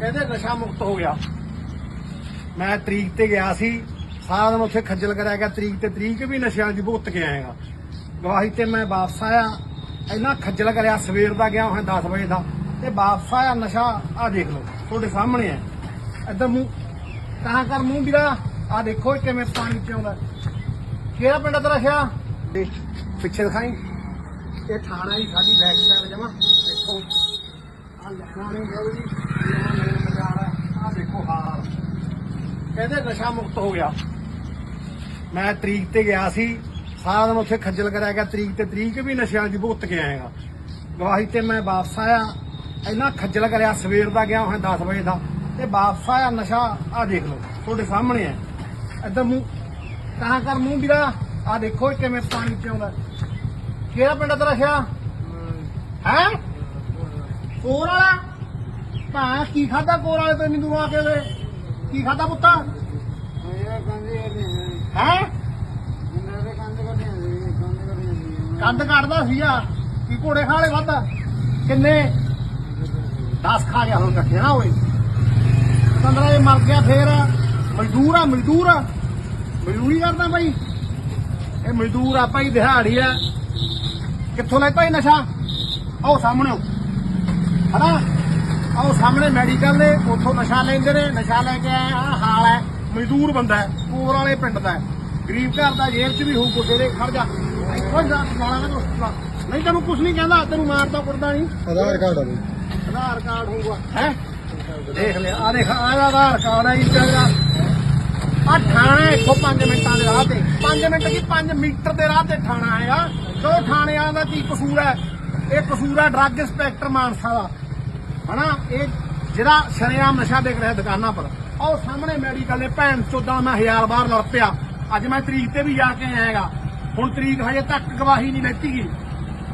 ਕਹਿੰਦੇ ਨਸ਼ਾ ਮੁਕਤ ਹੋ ਗਿਆ। ਮੈਂ ਤਰੀਕ ਤੇ ਗਿਆ ਸੀ। ਸਾਰਾ ਦਿਨ ਉੱਥੇ ਖੱਜਲ ਕਰਿਆ ਗਿਆ। ਤਰੀਕ ਤੇ ਤਰੀਕ ਵੀ ਨਸ਼ਿਆਂ ਦੀ ਭੁਗਤ ਕੇ ਆਏਗਾ। ਗਵਾਹੀ ਤੇ ਮੈਂ ਵਾਪਸ ਆਇਆ। ਇੰਨਾ ਖੱਜਲ ਕਰਿਆ ਸਵੇਰ ਦਾ ਗਿਆ ਹਾਂ 10 ਵਜੇ ਦਾ। ਤੇ ਵਾਪਸ ਆਇਆ, ਨਸ਼ਾ ਆ ਦੇਖ ਲਓ, ਤੁਹਾਡੇ ਸਾਹਮਣੇ ਹੈ। ਇੱਧਰ ਮੂੰਹ ਕਹਾਂ ਕਰ ਮੂੰਹ ਵੀਰਾ। ਆ ਦੇਖੋ ਕਿਵੇਂ ਪਾਣੀ ਚ ਆਉਂਦਾ। ਕਿਹੜਾ ਪਿੰਡ ਤੇਰਾ ਸ਼ਾ ਪਿੱਛੇ ਦਿਖਾਈ। ਇਹ ਥਾਣਾ ਹੀ, ਸਾਡੀ ਬੈਕ ਸਾਈਡ ਜਮਾ। ਦੇਖੋ ਆ ਲਖਾਣੀ ਗੌਰੀ ਦੇਖੋ ਹਾਲ ਕਹਿੰਦੇ ਨਸ਼ਾ ਮੁਕਤ ਹੋ ਗਿਆ। ਮੈਂ ਤਰੀਕ ਤੇ ਗਿਆ ਸੀ। ਸਾਰਾ ਦਿਨ ਉੱਥੇ ਖੱਜਲ ਕਰਿਆ ਗਿਆ। ਤਰੀਕ ਤੇ ਤਰੀਕ ਵੀ ਨਸ਼ਿਆਂ ਦੀ ਭੁਗਤ ਕੇ ਆਏਗਾ ਗਵਾਹੀ ਤੇ ਮੈਂ ਵਾਪਸ ਆਇਆ। ਇੰਨਾ ਖੱਜਲ ਕਰਿਆ ਸਵੇਰ ਦਾ ਗਿਆ ਹਾਂ 10 ਵਜੇ ਦਾ। ਤੇ ਵਾਪਸ ਆਇਆ ਨਸ਼ਾ ਆ ਦੇਖ ਲਓ ਤੁਹਾਡੇ ਸਾਹਮਣੇ ਹੈ। ਇੱਧਰ ਮੂੰਹ ਕਹਾਂ ਕਰ ਮੂੰਹ ਵੀਰਾ। ਆ ਦੇਖੋ ਕਿਵੇਂ ਪਾਣੀ ਚ ਆਉਂਦਾ ਕਿਹੜਾ ਪਿੰਡ ਆ ਤੇਰਾ ਸ਼ਾ ਹੈ। ਕੋਰ ਵਾਲਾ? ਭਾਂ ਕੀ ਖਾਦਾ ਕੋਰ ਵਾਲੇ ਤੋਂ ਇੰਨੀ ਦੂਰ ਆ ਕੇ ਵੇ ਕੀ ਖਾਦਾ ਪੁੱਤਾ? ਹੈ। ਕੰਦ ਕੱਢਦਾ ਸੀਗਾ। ਕੀ ਘੋੜੇ ਖਾਲੇ ਵੱਧ? ਕਿੰਨੇ? 10 ਖਾ ਗਿਆ ਹੁਣ ਇਕੱਠੇ ਨਾ ਹੋਏ। ਪੰਦਰਾਂ ਇਹ ਮਰ ਗਿਆ ਫੇਰ। ਮਜ਼ਦੂਰ ਆ ਮਜ਼ਦੂਰ। ਆ ਮਜ਼ਦੂਰੀ ਕਰਦਾ ਭਾਈ ਇਹ ਮਜ਼ਦੂਰ ਆ ਭਾਈ ਦਿਹਾੜੀ ਆ। ਕਿੱਥੋਂ ਲੈਤਾ ਇਹ ਨਸ਼ਾ? ਆਓ ਸਾਹਮਣੇ ਹਨਾ? ਆਓ ਸਾਹਮਣੇ ਮੈਡੀਕਲ ਨੇ ਉੱਥੋਂ ਨਸ਼ਾ ਲੈਂਦੇ ਨੇ ਨਸ਼ਾ ਲੈ ਕੇ ਆਏ ਆ ਹਾਲ ਹੈ ਮਜ਼ਦੂਰ ਬੰਦਾ ਹੈ ਕੋਰ ਵਾਲੇ ਪਿੰਡ ਦਾ ਹੈ। ਗਰੀਬ ਘਰ ਦਾ ਜੇਲ੍ਹ 'ਚ ਵੀ ਹੋਊ ਕਿਸੇ ਦੇ ਖੜ ਜਾ। ਇੱਥੋਂ ਜਾ ਗਾਲਾਂ ਨਾ ਕੁਛ ਨਹੀਂ ਤੈਨੂੰ ਕੁਝ ਨਹੀਂ ਕਹਿੰਦਾ ਤੈਨੂੰ ਮਾਰਦਾ ਕੁਰਦਾ ਨਹੀਂ। ਆਧਾਰ ਕਾਰਡ ਬਈ। ਆਧਾਰ ਕਾਰਡ ਹੋਊਗਾ ਹੈ? ਦੇਖ ਲਿਆ ਆ ਦੇਖ ਆ ਆਧਾਰ ਕਾਰਡ ਹੈ ਇੰਸਟਾਗ੍ਰਾਮ ਆ ਥਾਣਾ ਇੱਥੋਂ 5 ਮਿੰਟਾਂ ਦੇ ਰਾਹ ਤੇ। 5 ਮਿੰਟ ਕੀ 5 ਮੀਟਰ ਦੇ ਰਾਹ ਤੇ ਥਾਣਾ ਆਇਆ ਸੋ ਥਾਣਿਆਂ ਦਾ ਕੀ ਕਸੂਰ ਹੈ? ਇਹ ਕਸੂਰ ਹੈ ਡਰੱਗ ਇੰਸਪੈਕਟਰ ਮਾਨਸਾ ਦਾ। ਹਨਾ? ਇਹ ਜਿਹੜਾ ਸ਼ਰੇਆਮ ਨਸ਼ਾ ਦੇਖ ਰਿਹਾ ਦੁਕਾਨਾਂ ਪਰ, ਆਹ ਸਾਹਮਣੇ ਮੈਡੀਕਲ ਨੇ ਭੈਣ ਚੋਦਾਂ ਮੈਂ ਹਜ਼ਾਰ ਬਾਰ ਲੜ ਪਿਆ। ਅੱਜ ਮੈਂ ਤਰੀਕ ਤੇ ਵੀ ਜਾ ਕੇ ਆਏਗਾ ਹੁਣ ਤਰੀਕ ਹਜੇ ਤੱਕ ਗਵਾਹੀ ਨਹੀਂ ਲੈਤੀ ਗਈ।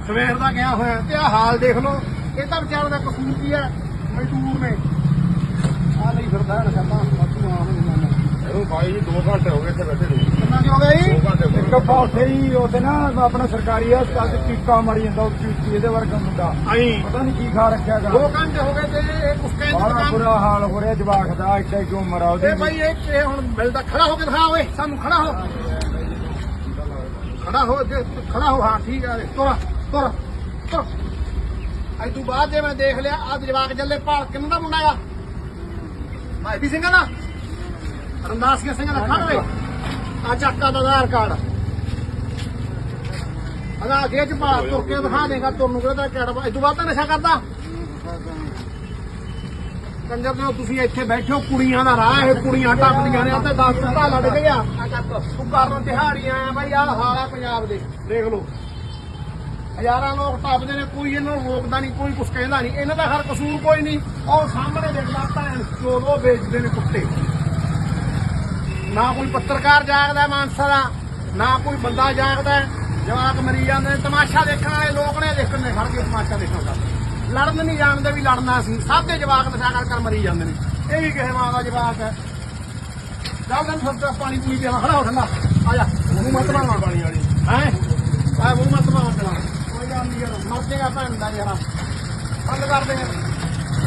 ਸਵੇਰ ਦਾ ਗਿਆ ਹੋਇਆ ਤੇ ਆ ਹਾਲ ਦੇਖ ਲਓ। ਇਹ ਤਾਂ ਵਿਚਾਰ ਦਾ ਕਸੂਰ ਕੀ ਹੈ? ਮਜ਼ਦੂਰ ਨੇ। ਆ ਨਹੀਂ ਫਿਰਦਾ ਨਸ਼ਾ ਤਾਂ। ਵਾਧੂ ਆਮ ਨਹੀਂ ਮੰਨਦਾ। ਇਹਨੂੰ 2 ਘੰਟੇ ਹੋ ਗਏ ਇੱਥੇ ਬੈਠੇ ਨੂੰ ਕਿੰਨਾ ਕਿ ਹੋ ਗਿਆ ਜੀ 2 ਘੰਟੇ ਹੋ ਇੱਕ ਪਾਸੇ ਹੀ ਉਹਦੇ ਨਾ ਆਪਣਾ ਸਰਕਾਰੀ ਹਸਪਤਾਲ ਚ ਟੀਕਾ ਮਾਰੀ ਜਾਂਦਾ ਉਹ ਚੀਟੀ ਇਹਦੇ ਵਰਗਾ ਮੁੰਡਾ। ਆਈ। ਪਤਾ ਨਹੀਂ ਕੀ ਖਾ ਰੱਖਿਆ ਗਾ। ਦੋ ਘੰਟੇ ਹੋ ਗਏ ਤੇ ਇਹ ਕੁਸਕੇ ਦੀ ਬੜਾ ਬੁਰਾ ਹਾਲ ਹੋ ਰਿਹਾ ਜਵਾਕ ਦਾ ਇੱਥੇ ਹੀ ਆ ਉਹਦੀ ਤੇ ਭਾਈ ਇਹ ਇਹ ਹੁਣ ਮਿਲਦਾ ਖੜਾ ਹੋ ਕੇ ਦਿਖਾ ਓਏ ਸਾਨੂੰ ਖੜਾ ਹੋ। ਖੜਾ ਹੋ ਜੇ ਖੜਾ ਹੋ ਹਾਂ ਠੀਕ ਹੈ ਤੁਰ ਤੁਰ ਤੁਰ। ਅੱਜ ਤੋਂ ਬਾਅਦ ਜੇ ਮੈਂ ਦੇਖ ਲਿਆ ਆ ਜਵਾਕ ਜੱਲੇ ਭਾਲ ਕਿੰਨਾ ਦਾ ਮੁੰਡਾ ਆ? ਭਾਈ ਵੀ ਸਿੰਘਾਂ ਦਾ? ਰੰਦਾਸੀਆ ਸਿੰਘਾਂ ਦਾ ਖੜ ਵੇ ਆ ਚੱਕਾ ਦਾ ਆਧਾਰ ਕਾਰਡ। ਅਗਾ ਅੱਗੇ ਚ ਭਾਲ ਤੁਰ ਕੇ ਦਿਖਾ ਦੇਗਾ ਤੁਹਾਨੂੰ ਕਿਹੜਾ ਕਿਹੜਾ ਅੱਜ ਤੋਂ ਬਾਅਦ ਤਾਂ ਨਸ਼ਾ ਕਰਦਾ। ਕੰਜਰ ਦੇ ਤੁਸੀਂ ਇੱਥੇ ਬੈਠੇ ਹੋ ਕੁੜੀਆਂ ਦਾ ਰਾਹ, ਇਹ ਕੁੜੀਆਂ ਟੱਪਦੀਆਂ ਨੇ ਤੇ 10 ਸੁੱਤਾ ਲੜ ਗਿਆ ਤੂੰ ਕਰਨ ਦਿਹਾੜੀਆਂ ਆ ਬਈ, ਆਹ ਹਾਲ ਆ ਪੰਜਾਬ ਦੇ। ਦੇਖ ਲਓ। ਹਜ਼ਾਰਾਂ ਲੋਕ ਟੱਪਦੇ ਨੇ, ਕੋਈ ਇਹਨਾਂ ਨੂੰ ਰੋਕਦਾ ਨਹੀਂ, ਕੋਈ ਕੁਛ ਕਹਿੰਦਾ ਨਹੀਂ। ਇਹਨਾਂ ਦਾ ਹਰ ਕਸੂਰ ਕੋਈ ਨਹੀਂ। ਉਹ ਸਾਹਮਣੇ ਦੇਖ ਲਾ, ਭੈਣ ਚੋਦ ਉਹ ਵੇਚਦੇ ਨੇ ਕੁੱਤੇ। ਨਾ ਕੋਈ ਪੱਤਰਕਾਰ ਜਾਗਦਾ, ਮਾਨਸਾ ਦਾ। ਨਾ ਕੋਈ ਬੰਦਾ ਜਾਗਦਾ। ਜਵਾਕ ਮਰੀ ਜਾਂਦੇ ਨੇ, ਤਮਾਸ਼ਾ ਦੇਖਣ ਵਾਲੇ ਲੋਕ ਨੇ, ਦੇਖਣ ਦੇ ਖੜ ਕੇ ਤਮਾਸ਼ਾ ਦੇਖਣ ਦਾ ਲੜਨ ਨਹੀਂ ਜਾਣਦੇ ਵੀ ਲੜਨਾ ਸੀ। ਸਭ ਦੇ ਜਵਾਕ ਨਸ਼ਾ ਕਰ ਕਰ ਮਰੀ ਜਾਂਦੇ ਨੇ। ਇਹ ਵੀ ਕਿਸੇ ਮਾਂ ਦਾ ਜਵਾਕ ਹੈ। ਚੱਲ ਤੈਨੂੰ ਸਭ ਤੋਂ ਪਾਣੀ ਪੂਣੀ ਦੇਣਾ ਖੜਾ ਹੋ, ਠੰਡਾ। ਆ ਜਾ। ਮੂੰਹ ਮਤ ਮਾਰ ਪਾਣੀ ਵਾਲੀ। ਹੈ? ਆ ਮੂੰਹ ਮਤ ਮਾਰ ਚਲਾ ਕੋਈ ਗੱਲ ਨਹੀਂ ਯਾਰ, ਮਰ ਜਾਏਗਾ ਭੈਣ ਦਾ ਯਾਰ। ਬੰਦ ਕਰ ਦੇ